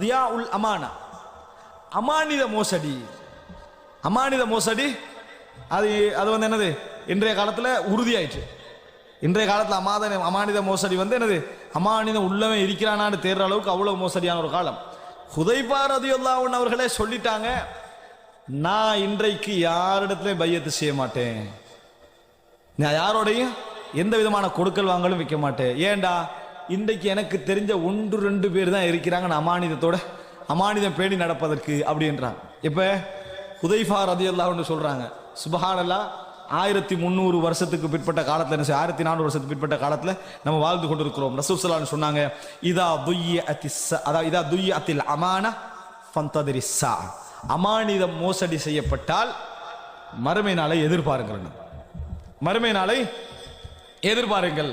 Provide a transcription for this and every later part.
தியா உல் அமானா அமானித மோசடி அமானித மோசடி அது அது வந்து என்னது? இன்றைய காலத்தில் உறுதியாயிற்று. இன்றைய காலத்தில் அமாத அமானித மோசடி வந்து என்னது? அமானித உள்ளவன் இருக்கிறானான்னு தேடுற அளவுக்கு அவ்வளவு மோசடியான ஒரு காலம். ஹுதைபா ரதியுல்லாஹன் அவர்களே சொல்லிட்டாங்க நான் இன்றைக்கு யாரிடத்துலையும் பையத்து செய்ய மாட்டேன். நான் யாரோடையும் எந்த விதமான கொடுக்கல் வாங்கலும் விற்க மாட்டேன். ஏன்டா இன்றைக்கு எனக்கு தெரிஞ்ச ஒன்று ரெண்டு பேர் தான் இருக்கிறாங்க நான் அமானிதத்தோட அமானிதம் பேணி நடப்பதற்கு அப்படின்றாங்க இப்போ ஹுதைஃபா ரதியல்லாஹ்னு சொல்கிறாங்க சுபஹானல்லா ஆயிரத்தி முந்நூறு வருஷத்துக்கு பிற்பட்ட காலத்தில் என்ன ஆயிரத்தி நானூறு வருஷத்துக்கு பிற்பட்ட காலத்தில் நம்ம வாழ்ந்து கொண்டிருக்கிறோம். ரசூப் சலான்னு சொன்னாங்க இதா துய்ய அத்தி அதாவது இதா துய்ய அத்தில் அமான ஃபந்ததிரி சா அமானிதம் மோசடி செய்யப்பட்டால் மறுமை நாளை எதிர்பாருங்கள். மறுமை நாளை எதிர்பாருங்கள்.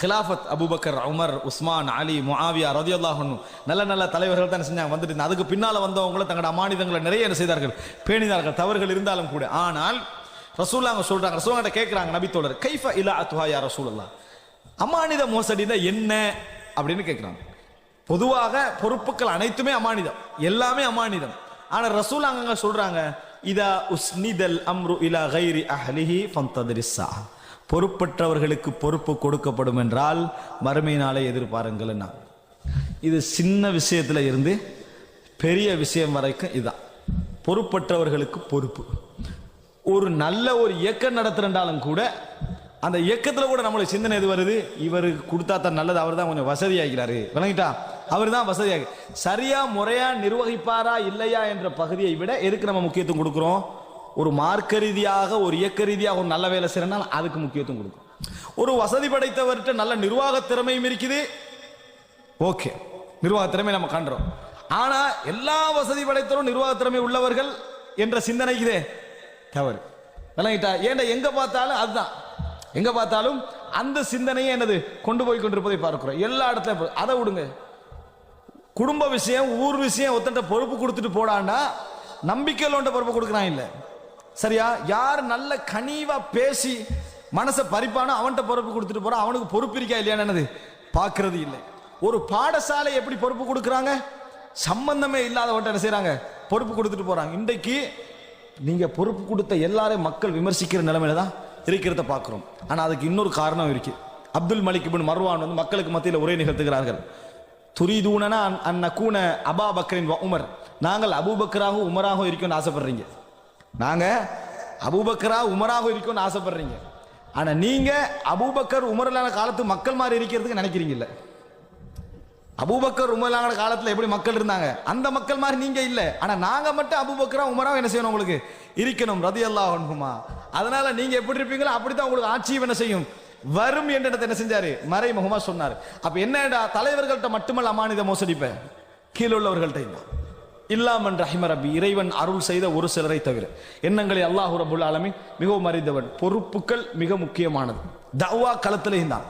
கிலாஃபத் Abu Bakr Umar Usman Ali Muawiya ரதியல்லாஹு நல்ல நல்ல தலைவர்கள் தான் செஞ்சாங்க வந்துட்டு அதுக்கு பின்னால் வந்தவங்களும் தங்களோட அமானிதங்களை நிறைய என்ன செய்தார்கள்? பேணினார்கள் தவறுகள் இருந்தாலும் கூட. ஆனால் ரசூல்லாங்க சொல்றாங்க ரசூலாங்க கேட்குறாங்க நபித்தோழர் கைஃப இலா அத்துஹா ரசூலல்லா அமானித மோசடினா என்ன அப்படின்னு கேட்குறாங்க பொதுவாக பொறுப்புகள் அனைத்துமே அமானிதம் எல்லாமே அமானிதம். ஆனால் ரசூல் அங்க சொல்கிறாங்க இதா உஸ்னிதல் அம்ரு இலா கைரி அஹ்லிஹி ஃபந்ததிரிஸ்ஸா பொறுப்பற்றவர்களுக்கு பொறுப்பு கொடுக்கப்படும் என்றால் மறுமை நாளை எதிர்பாருங்கள்னா இது சின்ன விஷயத்தில் இருந்து பெரிய விஷயம் வரைக்கும் இதுதான் பொறுப்பற்றவர்களுக்கு பொறுப்பு. ஒரு நல்ல ஒரு இயக்கம் நடத்துறண்டாலும் கூட அந்த இயக்கத்தில் கூட நம்மளுக்கு சிந்தனை எது வருது? இவருக்கு கொடுத்தா தான் நல்லது அவர் தான் கொஞ்சம் வசதியாகிறாரு விளங்கிட்டா? அவர் தான் வசதியாக. சரியா முறையா நிர்வகிப்பாரா இல்லையா என்ற பகுதியை விட எதுக்கு நம்ம முக்கியத்துவம் கொடுக்குறோம்? ஒரு மார்க்க ரீதியாக ஒரு இயக்க ரீதியாக ஒரு நல்ல வேலை செய்யறனால அதுக்கு முக்கியத்துவம் கொடுக்கும். ஒரு வசதி படைத்தவர்கிட்ட நல்ல நிர்வாக திறமையும் இருக்குது. ஓகே. நிர்வாக திறமை நம்ம காண்றோம். ஆனா எல்லா வசதி படைத்தவரும் நிர்வாக திறமை உள்ளவர்கள் என்ற சிந்தனை இதே. தவறு. விளங்கிட்டா? ஏன்டா எங்க பார்த்தாலும் அதுதான். எங்க பார்த்தாலும் அந்த சிந்தனையை என்னது? கொண்டு போய் கொண்டிருப்பதை பார்க்கிறோம். எல்லா இடத்துல அதை விடுங்க. குடும்ப விஷயம் ஊர் விஷயம் ஒத்தன்ட்ட பொறுப்பு கொடுத்துட்டு போடாண்டா நம்பிக்கையில் ஒன்ற பொறுப்பு கொடுக்குறான் இல்லை. சரியா? யார் நல்ல கனிவா பேசி மனசை பறிப்பானோ அவன்கிட்ட பொறுப்பு கொடுத்துட்டு போறான் அவனுக்கு பொறுப்பு இருக்கா இல்லையானது என்னது? இல்லை. ஒரு பாடசாலை எப்படி பொறுப்பு கொடுக்குறாங்க? சம்பந்தமே இல்லாதவன்ட்ட என்ன செய்கிறாங்க பொறுப்பு கொடுத்துட்டு போறாங்க. இன்றைக்கு நீங்க பொறுப்பு கொடுத்த எல்லாரையும் மக்கள் விமர்சிக்கிற நிலைமையில தான் இருக்கிறத பார்க்குறோம். ஆனால் அதுக்கு இன்னொரு காரணம் இருக்கு. அப்துல் மலிக் இப்னு மர்வான் வந்து மக்களுக்கு மத்தியில் உரை நிகழ்த்துகிறார்கள். துரிதூனனா அன் நக்கூன அபா பக்கரின் உமர். நாங்கள் அபூபக்கராகவும் உமராகவும் இருக்கணும்னு ஆசைப்படுறீங்க. நாங்கள் அபூபக்கரா உமராகவும் இருக்கணும்னு ஆசைப்படுறீங்க. ஆனா நீங்க அபூபக்கர் உமரலான காலத்து மக்கள் மாதிரி இருக்கிறதுக்கு நினைக்கிறீங்கல்ல அபூபக்கர் உமரலான காலத்துல எப்படி மக்கள் இருந்தாங்க? அந்த மக்கள் மாதிரி நீங்கள் இல்லை. ஆனா நாங்கள் மட்டும் அபூபக்கரா உமராக என்ன செய்யணும் உங்களுக்கு? இருக்கணும் ரதி அல்லாஹ் அன்புமா அதனால நீங்கள் எப்படி இருப்பீங்களோ அப்படித்தான் உங்களுக்கு ஆட்சியும் என்ன செய்யும்? வரும் என்று என்ன செஞ்சாரு? மறைமுகமா சொன்னார். அப்ப என்னடா தலைவர்கள்ட்ட மட்டுமல்ல அமானித மோசடிப்ப? கீழே உள்ளவர்கள்ட்ட இல்லாமன் ரஹிம ரபி இறைவன் அருள் செய்த ஒரு சிலரை தவிர. எண்ணங்களை அல்லாஹு ரபுல் ஆலமி மிகவும் அறிந்தவன். பொறுப்புகள் மிக முக்கியமானது. தவ்வா களத்திலையும் தான்.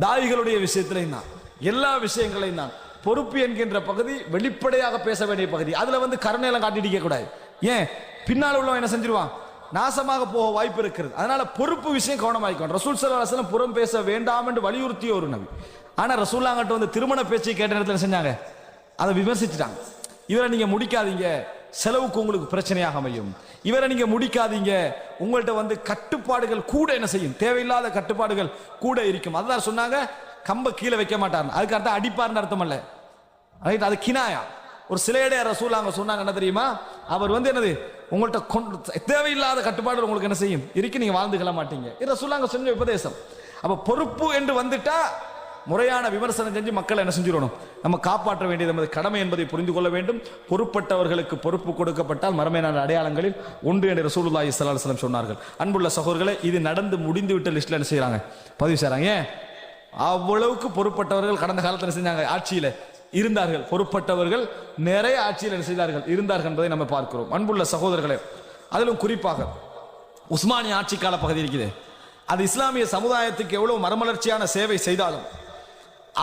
தாயிகளுடைய விஷயத்திலையும் தான். எல்லா விஷயங்களையும் தான். பொறுப்பு என்கின்ற பகுதி வெளிப்படையாக பேச வேண்டிய பகுதி. அதுல வந்து கருணையெல்லாம் காட்டிடிக்க கூடாது. ஏன்? பின்னால் உள்ளவன் என்ன செஞ்சிருவான்? நாசமாக போக வாய்ப்பு இருக்கிறது. அதனால பொறுப்பு விஷயம் கவனமாயிக்கணும். ரசூல் சல்லா புறம் பேச வேண்டாம் என்று வலியுறுத்திய ஒரு நபி. ஆனால் ரசூல்லாங்கிட்ட வந்து திருமண பேச்சை கேட்ட நேரத்தில் செஞ்சாங்க? அதை விமர்சிச்சிட்டாங்க. இவரை நீங்கள் முடிக்காதீங்க. செலவுக்கு உங்களுக்கு பிரச்சனையாக அமையும். இவரை நீங்கள் முடிக்காதீங்க. உங்கள்கிட்ட வந்து கட்டுப்பாடுகள் கூட என்ன செய்யும்? தேவையில்லாத கட்டுப்பாடுகள் கூட இருக்கும். அதுதான் சொன்னாங்க. கம்ப கீழே வைக்க மாட்டார் அதுக்கு அர்த்தம் அடிப்பார்னு அர்த்தம் அல்ல. ரைட் அது கினாயா. ஒரு சிலையடைய ரசூல் அவங்க சொன்னாங்க என்ன தெரியுமா? அவர் வந்து என்னது? உங்கள்கிட்ட கொண்டு தேவையில்லாத கட்டுப்பாடு உங்களுக்கு என்ன செய்யும்? இருக்கு நீங்க வாழ்ந்துக்கல மாட்டீங்க. இது ரசூலாங்க செஞ்ச உபதேசம். அப்ப பொறுப்பு என்று வந்துட்டா முறையான விமர்சனம் செஞ்சு மக்களை என்ன செஞ்சிடணும்? நம்ம காப்பாற்ற வேண்டியது நமது கடமை என்பதை புரிந்து கொள்ள வேண்டும். பொறுப்பட்டவர்களுக்கு பொறுப்பு கொடுக்கப்பட்டால் மரமையான அடையாளங்களில் ஒன்று என்று ரசூலுல்லாஹி ஸல்லல்லாஹு சொன்னார்கள். அன்புள்ள சகோதரர்களே இது நடந்து முடிந்து விட்ட லிஸ்ட்ல என்ன செய்யறாங்க பதிவு செய்யறாங்க ஏன்? அவ்வளவுக்கு பொறுப்பட்டவர்கள் கடந்த காலத்தில் என்ன செஞ்சாங்க? ஆட்சியில் இருந்தார்கள் பொறுப்பட்டவர்கள் நிறைய ஆட்சியில் என்ன செய்தார்கள்? இருந்தார்கள் என்பதை நம்ம பார்க்கிறோம். அன்புள்ள சகோதரர்களே அதிலும் குறிப்பாக உஸ்மானிய ஆட்சி கால பகுதி இருக்குது. அது இஸ்லாமிய சமுதாயத்துக்கு எவ்வளவு மரமலர்ச்சியான சேவை செய்தாலும்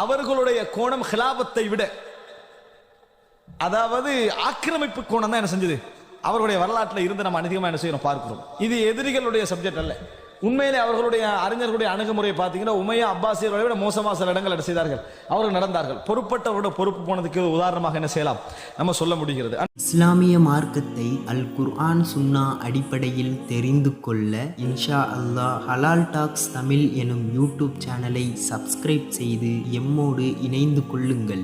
அவர்களுடைய கோணம் ஹிலாபத்தை விட அதாவது ஆக்கிரமிப்பு கோணம் தான் என்ன செஞ்சது? அவருடைய வரலாற்றில் இருந்து நம்ம அதிகமாக என்ன செய்யணும் பார்க்கிறோம். இது எதிரிகளுடைய சப்ஜெக்ட் அல்ல. உண்மையிலே அவர்களுடைய அறிஞர்களுடைய அணுகுமுறையை பார்த்தீங்கன்னா உமையா அப்பாசியர்களை விட மோசமாக சில இடங்கள் என்ன செய்தார்கள்? அவர்கள் நடந்தார்கள். பொறுப்பட்டவரோட பொறுப்பு போனதுக்கு உதாரணமாக என்ன செய்யலாம்? நம்ம சொல்ல முடிகிறது. இஸ்லாமிய மார்க்கத்தை அல் குர்ஆன் சுன்னா அடிப்படையில் தெரிந்து கொள்ள இன்ஷா அல்லாஹ் ஹலால் டாக்ஸ் தமிழ் எனும் யூடியூப் சேனலை சப்ஸ்கிரைப் செய்து எம்மோடு இணைந்து கொள்ளுங்கள்.